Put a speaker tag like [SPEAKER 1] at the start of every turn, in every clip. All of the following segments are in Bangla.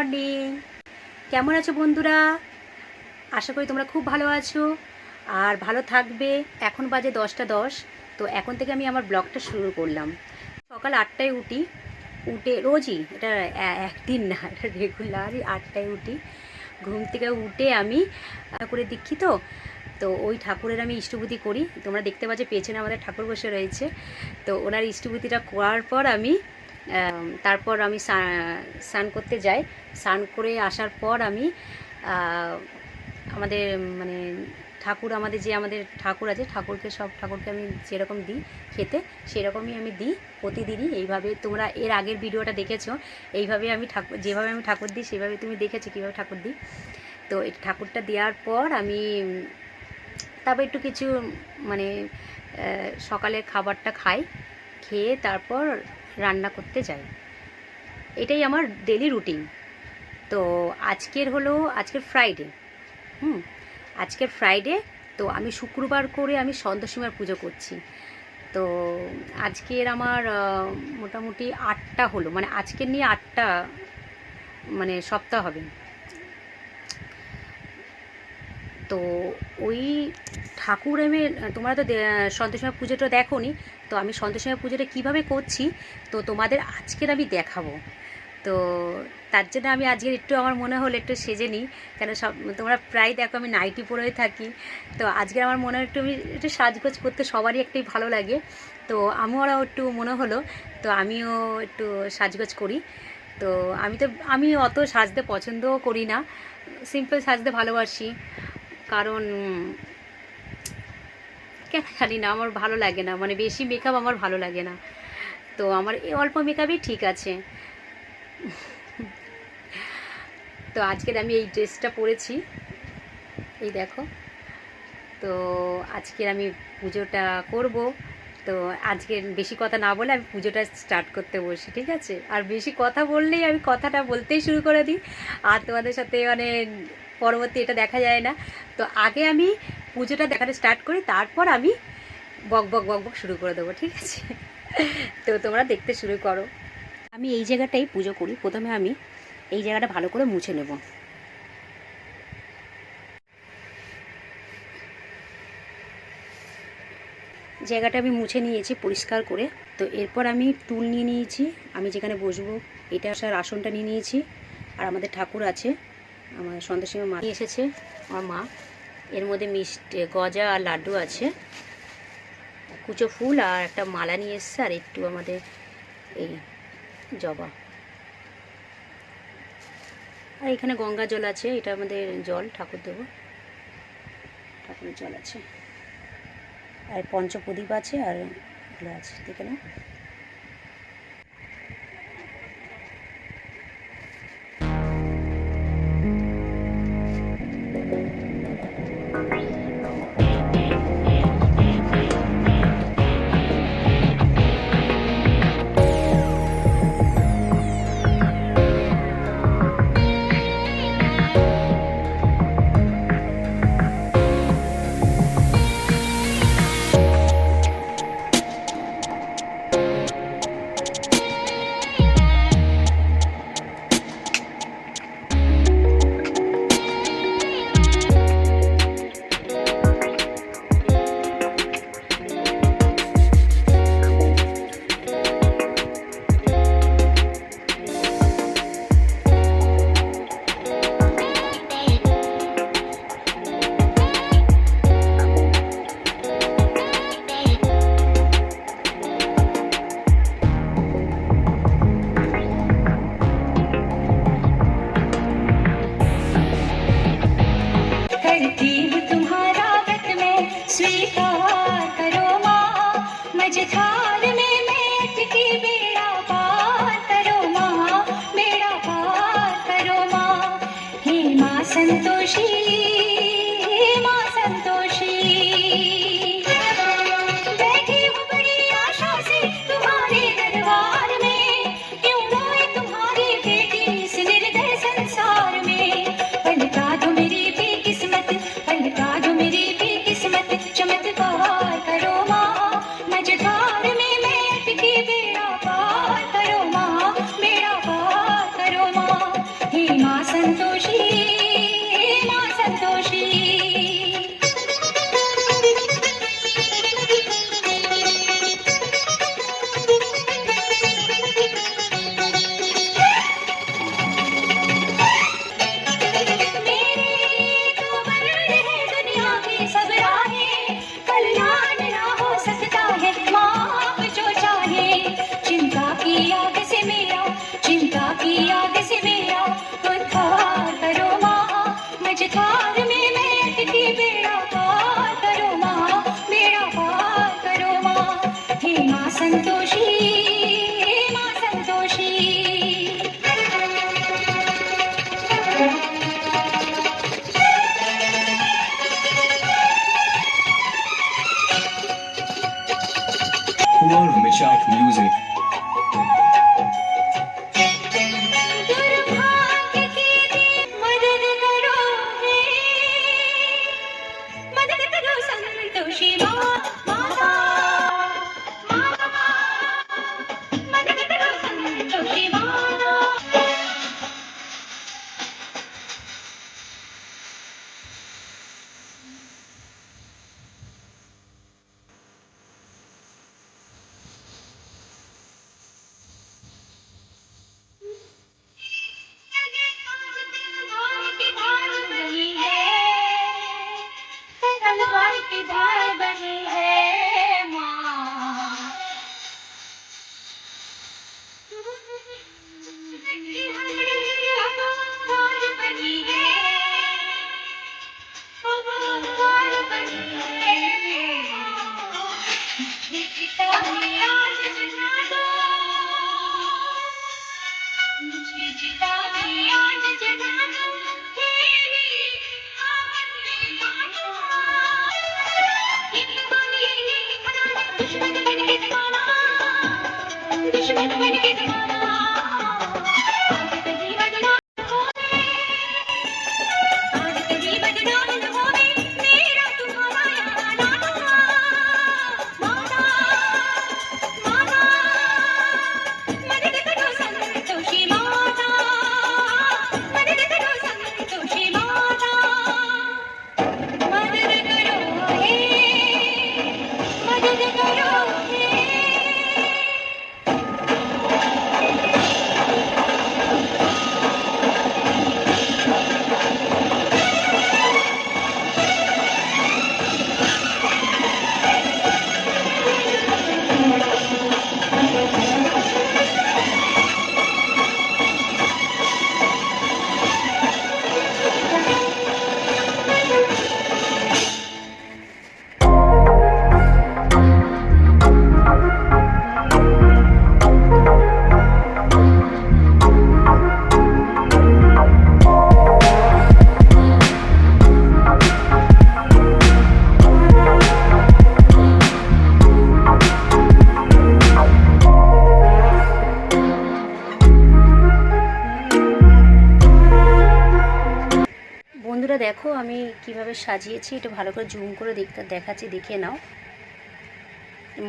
[SPEAKER 1] মর্নিং কেমন আছো বন্ধুরা? আশা করি তোমরা খুব ভালো আছো। আর ভালো থাকবে। এখন বাজে দশটা দশ। তো এখন থেকে আমি আমার ব্লগটা শুরু করলাম। সকাল আটটায় উঠি। উঠে রোজই এটা একদিন না এটা রেগুলারই আটটায় উঠি। ঘুম থেকে উঠে আমি করে দীক্ষিত। তো ওই ঠাকুরের আমি ইষ্টভূতি করি। তোমরা দেখতে পাচ্ছ পেছনে আমাদের ঠাকুর বসে রয়েছে। তো ওনার ইষ্টভূতিটা করার পর আম, তারপর আমি স্না- স্নান করতে যাই। স্নান করে আসার পর আমি আমাদের মানে ঠাকুর আমাদের যে আমাদের ঠাকুর আছে, ঠাকুরকে সব ঠাকুরকে আমি যেরকম দিই খেতে, সেরকমই আমি দিই প্রতিদিনই। এইভাবে তোমরা এর আগের ভিডিওটা দেখেছ। এইভাবে আমি ঠাকুর, যেভাবে আমি ঠাকুর দিই, সেভাবে তুমি দেখেছ কীভাবে ঠাকুর দিই। তো এই ঠাকুরটা দেওয়ার পর আমি, তারপর একটু কিছু মানে সকালের খাবারটা খাই। খেয়ে তারপর রান্না করতে যাই। এটাই আমার ডেলি রুটিন তো আজকের হলো, আজকের ফ্রাইডে হুম, আজকের ফ্রাইডে তো আমি শুক্রবার করে আমি সন্তোষীমার পুজো করছি। তো আজকের আমার মোটামুটি আটটা হলো। মানে আজকের নিয়ে আটটা মানে সপ্তাহ হবে। তো ওই ঠাকুর আমি, তোমরা তো সন্তোষীমা পুজোটা দেখো নি তো আমি সন্তোষীমা পুজোটা কীভাবে করছি, তো তোমাদের আজকের আমি দেখাবো। তো তার জন্য আমি আজকের একটু আমার মনে হলো একটু সেজে নিই, কেন সব, তোমরা প্রায় দেখো আমি নাইটি পরেই থাকি, তো আজকের আমার মনে হয় একটু আমি, একটু সাজগোজ করতে সবারই একটাই ভালো লাগে, তো আমারও একটু মনে হলো, তো আমিও একটু সাজগোজ করি, তো আমি তো, আমি অত সাজতে পছন্দও করি না, সিম্পল সাজতে ভালোবাসি কারণ, কেন জানি না, আমার ভালো লাগে না। মানে বেশি মেকআপ আমার ভালো লাগে না। তো আমার এই অল্প মেকআপই ঠিক আছে। তো আজকের আমি এই ড্রেসটা পরেছি। এই দেখো। তো আজকের আমি পুজোটা করব। তো আজকে বেশি কথা না বলে আমি পুজোটা স্টার্ট করতে বসি ঠিক আছে? আর বেশি কথা বললেই আমি কথাটা বলতেই শুরু করে দিই। আর তোমাদের সাথে মানে পরবর্তী এটা দেখা যায় না। তো আগে আমি পুজোটা দেখাতে স্টার্ট করি, তারপর আমি বক বক বক বক শুরু করে দেবো, ঠিক আছে? তো তোমরা দেখতে শুরু করো। আমি এই জায়গাটাই পুজো করি, প্রথমে আমি এই জায়গাটা ভালো করে মুছে নেব। জায়গাটা আমি মুছে নিয়েছি পরিষ্কার করে। তো এরপর আমি টুল নিয়ে নিয়েছি, আমি যেখানে বসবো, এটা আসার আসনটা নিয়ে নিয়েছি, আর আমাদের ঠাকুর আছে। আমার সন্তোষীমা মা। এসেছে আমার মা। এর মধ্যে মিষ্টি গজা আর লাড্ডু আছে। কুচো ফুল আর একটা মালা নিয়ে এসছে আর একটু আমাদের এই জবা। আর এখানে গঙ্গা জল আছে এটা আমাদের জল ঠাকুর দেব। ঠাকুরের জল আছে। আর পঞ্চপ্রদীপ আছে আর এগুলো আছে দেখে নাও।
[SPEAKER 2] খুশিলি Norm Music. কীভাবে সাজিয়েছি এটা ভালো করে জুম করে দেখতে, দেখাচ্ছি, দেখে নাও।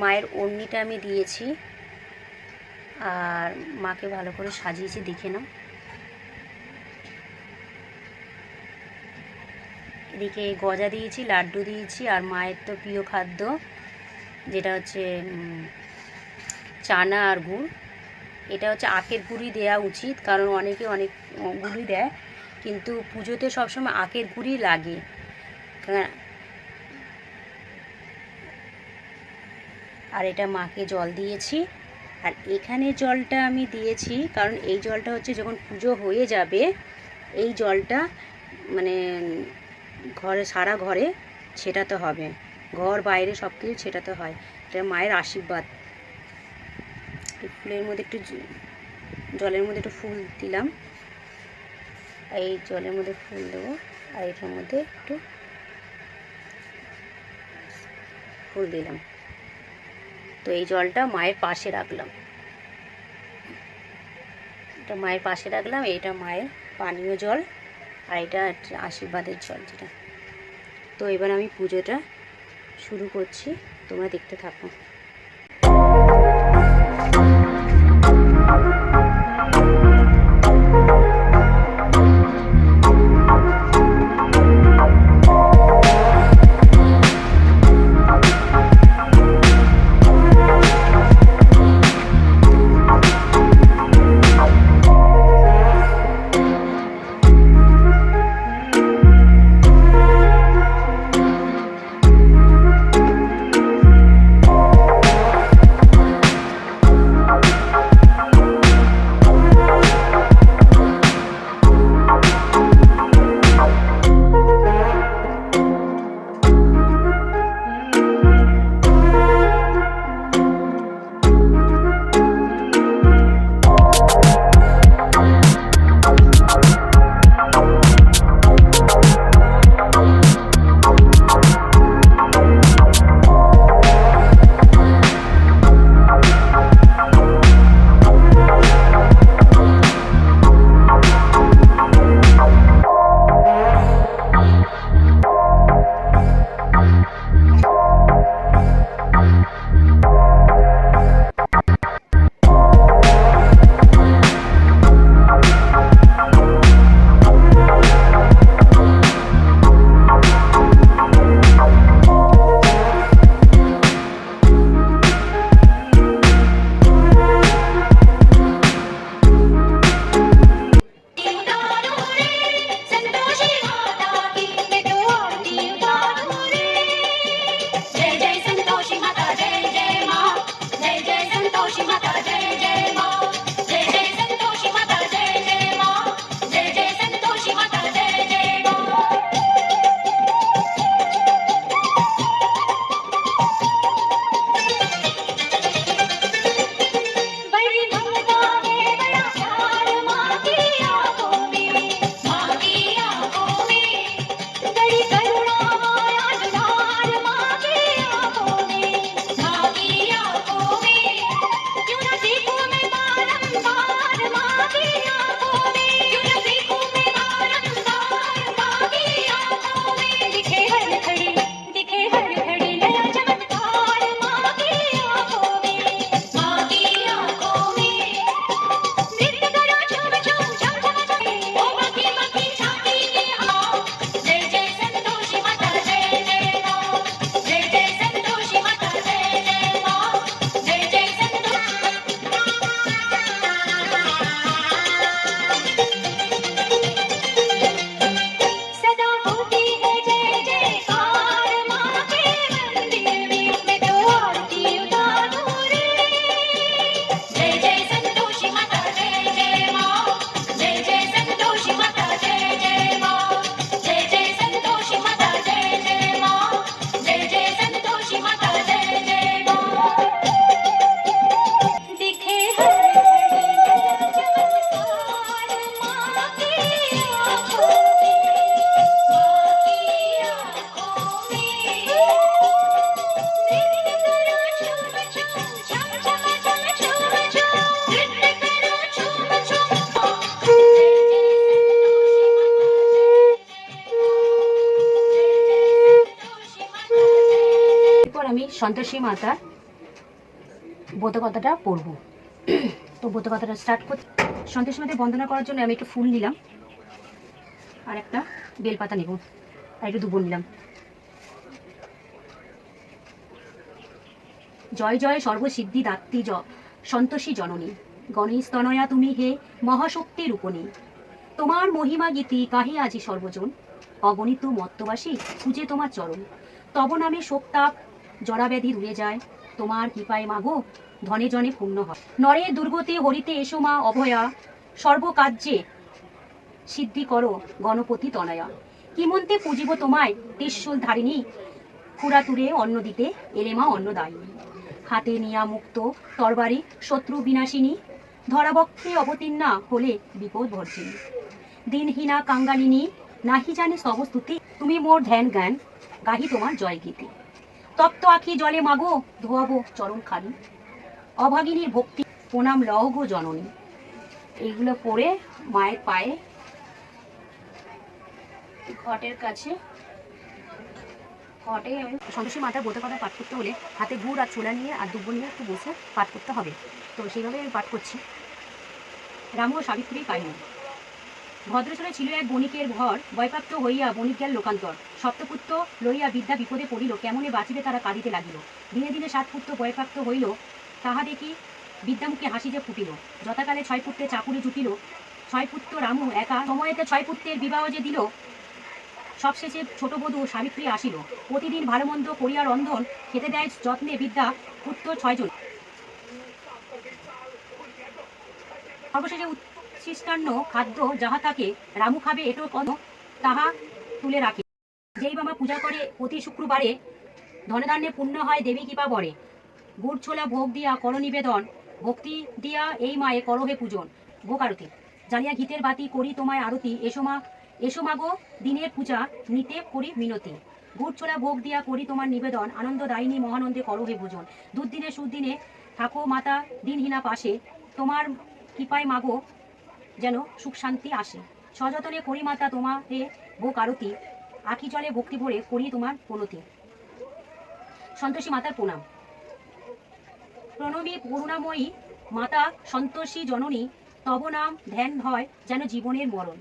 [SPEAKER 2] মায়ের ওড়নিটা আমি দিয়েছি, আর মাকে ভালো করে সাজিয়েছি, দেখে নাও। এদিকে গজা দিয়েছি, লাড্ডু দিয়েছি, আর মায়ের তো প্রিয় খাদ্য, যেটা হচ্ছে চানা আর গুড়। এটা হচ্ছে আখের গুড়ি দেওয়া উচিত, কারণ অনেকে অনেক গুড়ি দেয়, কিন্তু পুজোতে সবসময় আখের গুড়ি লাগে। আর এটা মাকে জল দিয়েছি। আর এখানে জলটা আমি দিয়েছি, কারণ এই জলটা হচ্ছে যখন পুজো হয়ে যাবে, এই জলটা মানে ঘরে, সারা ঘরে ছেটাতে হবে। ঘর, বাইরে সব কিছু ছেটাতে হয়। এটা মায়ের আশীর্বাদ। ফুলের মধ্যে একটু জলের মধ্যে একটু ফুল দিলাম। এই জলের মধ্যে ফুল দেবো। আর এটার মধ্যে একটু ফুল দিলাম। তো এই জলটা মায়ের পাশে রাখলাম। এটা মায়ের পাশে রাখলাম, এটা মায়ের পানীয় জল, আর এটা আশীর্বাদের জল যেটা। তো এবার আমি পুজোটা শুরু করছি, তোমরা দেখতে থাকো।
[SPEAKER 1] সন্তোষী মাতার বোধকথাটা পড়ব। তো বোধকথাটা স্টার্ট করছি সন্তোষী মাতায় বন্দনা করার জন্য আমি একটু ফুল নিলাম। আর একটা বেলপাতা নেব। আর একটু দুবো নিলাম। জয় জয় সর্বসিদ্ধি দাত্রী জ সন্তোষী জননী। গণেশ তনয়া তুমি হে মহাশক্তির উপনী তোমার মহিমা গীতি কাহে আজি সর্বজন? অগণিত মত্তবাসী খুঁজে তোমার চরণ। তব নামে শোকতাপ জরাব্যাধি ধুয়ে যায়। তোমার কৃপায় মাগো, ধনে জনে পূর্ণ হয়। নরে দুর্গতে হরিতে এসো মা অভয়া, সর্বকার্যে সিদ্ধি করো গণপতি তনয়া। কিমন্তে পুজিব তোমায় ত্রিশূল ধারিণী, খুড়াতুরে অন্ন দিতে এলে মা অন্নদায়ী হাতে নিয়া মুক্ত তরবারি শত্রু বিনাশিনী, ধরাবক্ষে অবতীর্ণা হলে বিপদ ভর্জিনী দিনহীনা কাঙ্গালিনী, নাহি জানে সবস্তুতি তুমি মোর ধ্যান জ্ঞান, গাহি তোমার জয় গীতি তপ্ত আখি জলে মাগো, ধোয়াবো চরণ খালি অভাগিনীর ভক্তি, প্রণাম গো জননী। এইগুলো পরে মায়ের পায়ে, ঘটের কাছে। ঘটে সন্তোষী মাতার বোধ কথা পাঠ করতে হলে হাতে গুড় আর ছোলা নিয়ে আর দুব্বো নিয়ে একটু বসে পাঠ করতে হবে। তো সেইভাবে আমি পাঠ করছি। রাম ও সাবিত্রী কাহিনী। ভদ্রচরে ছিল এক বণিকের ঘর বয়প্রাপ্ত হইয়া বণিক গেল লোকান্তর। সপ্তপুত্র লইয়া বিদ্যা বিপদে পড়িল, কেমনে বাঁচিবে তারা কাঁদিতে লাগিল। দিনে দিনে সাত পুত্র বয়প্রাপ্ত হইল, তাহা দেখি বিদ্যামুখে হাসি যে ফুটিল। যথাকালে ছয় পুত্রে চাকুরি জুটিল, ছয় পুত্র রামু একা। সময়েতে ছয় পুত্রের বিবাহ যে দিল, সবশেষে ছোট বধূ সাবিত্রী আসিল। প্রতিদিন ভালো মন্দ করিয়া রন্ধন, খেতে দেয় যত্নে বিদ্যা পুত্র ছয়জন। সর্বশেষে উচ্ছিষ্টান্ন খাদ্য যাহা থাকে, রামু খাবে এটো কদ তাহা তুলে রাখে। যেই বাবা পূজা করে প্রতি শুক্রবারে ধনধান্যে পূর্ণ হয় দেবী কৃপা বরে। গুড় ছোলা ভোগ দিয়া কর নিবেদন, ভক্তি দিয়া এই মায়ে করহে পূজন। ভোগ আরতি জ্বালিয়া ঘিতের বাতি করি তোমায় আরতি, এসো মা, এসো মাগো দিনের পূজা নিতে করি মিনতি। গুড় ছোলা ভোগ দিয়া করি তোমার নিবেদন আনন্দ দায়িনী মহানন্দে করহে ভোজন দুদিনে সুদিনে থাকো মাতা, দিনহীনা পাশে, তোমার কৃপায় মাগো যেন সুখ শান্তি আসে। সযতনে করি মাতা তোমারে ভোগ আরতি আখি জলে ভক্তি ভরে করি তোমার প্রণতি। সন্তোষী মাতার প্রণাম। প্রণবী করুণাময়ী মাতা সন্তোষী জননী, তব নাম ধ্যান হয় যেন জীবনের মরণ।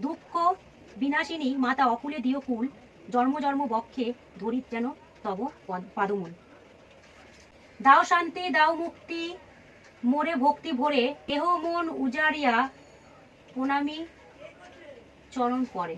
[SPEAKER 1] দুঃখ বিনাশিনী মাতা অকুলে দিও কুল, জন্ম জন্ম বক্ষে ধরি যেন তব পদ- পাদমূল। দাও শান্তি, দাও মুক্তি, মোরে ভক্তি ভরে কেহ মন উজাড়িয়া প্রণামী চরণ পরে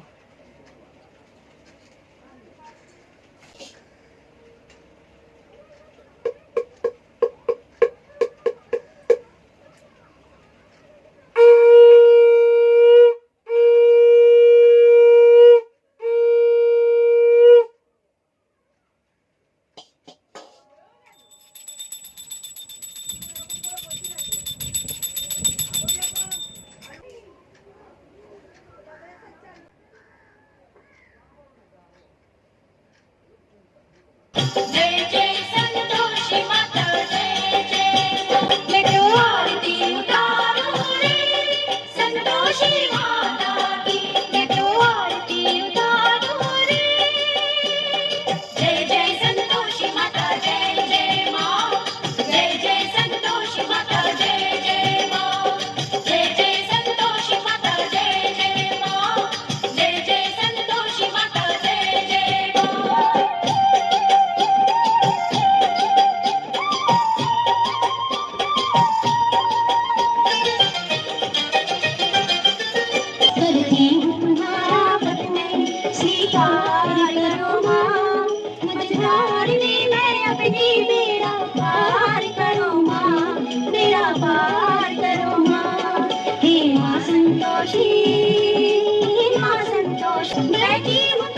[SPEAKER 2] you.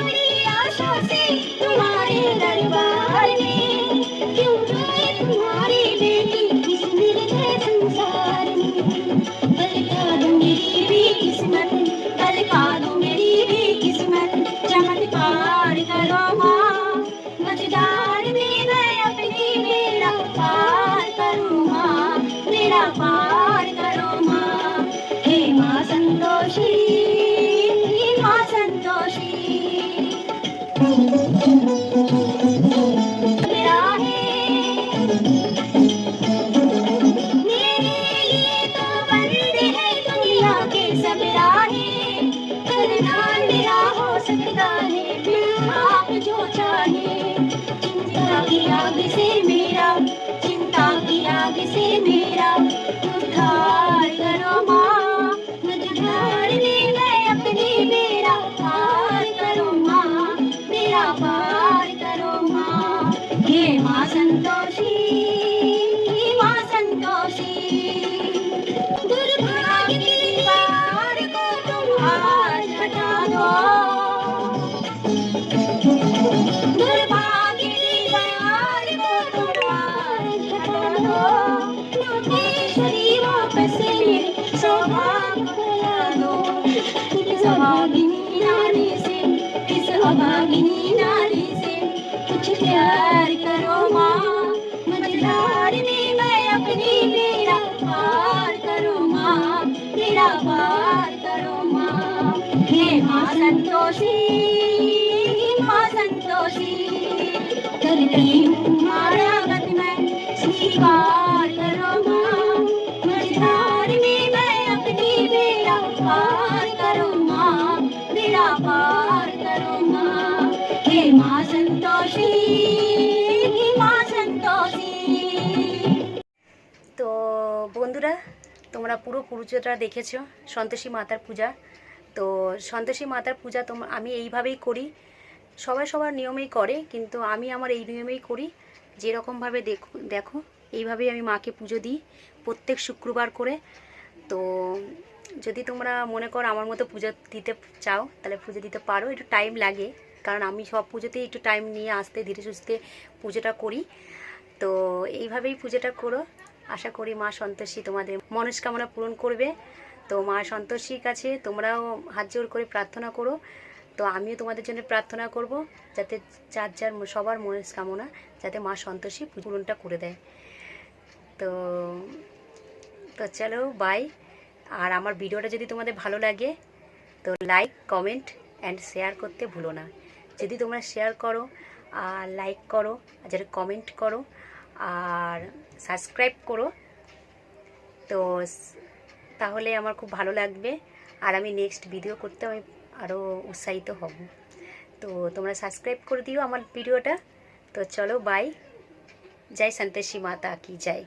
[SPEAKER 2] Hare संतोषी माँ संतोषी। करती हूँ
[SPEAKER 1] তো বন্ধুরা, তোমরা পুরো পুজোটা দেখেছ, সন্তোষী মাতার পূজা। তো সন্তোষী মাতার পূজা তোমার আমি এইভাবেই করি। সবাই সবার নিয়মেই করে, কিন্তু আমি আমার এই নিয়মেই করি। যেরকমভাবে দেখো দেখো, এইভাবেই আমি মাকে পুজো দিই প্রত্যেক শুক্রবার করে। তো যদি তোমরা মনে করো আমার মতো পুজো দিতে চাও, তাহলে পুজো দিতে পারো, একটু টাইম লাগে। কারণ আমি সব পুজোতেই একটু টাইম নিয়ে আসতে, ধীরে সুস্থে পুজোটা করি। তো এইভাবেই পুজোটা করো। আশা করি মা সন্তোষী তোমাদের মনস্কামনা পূরণ করবে। তো মা সন্তোষীর কাছে তোমরাও হাত জোর করে প্রার্থনা করো। তো আমিও তোমাদের জন্য প্রার্থনা করব যাতে যার যার সবার মনস্কামনা যাতে মা সন্তোষী পূরণটা করে দেয়। তো তো চলো বাই আর আমার ভিডিওটা যদি তোমাদের ভালো লাগে, তো লাইক কমেন্ট অ্যান্ড শেয়ার করতে ভুলো না। যদি তোমরা শেয়ার করো, আর লাইক করো যারা কমেন্ট করো, আর সাবস্ক্রাইব করো, তো তাহলে আমার খুব ভালো লাগবে। আর আমি নেক্সট ভিডিও করতে আমি আরও উৎসাহিত হব। তো তোমরা সাবস্ক্রাইব করে দিও আমার ভিডিওটা তো চলো বাই জয় সন্তোষী মাতা কি জয়।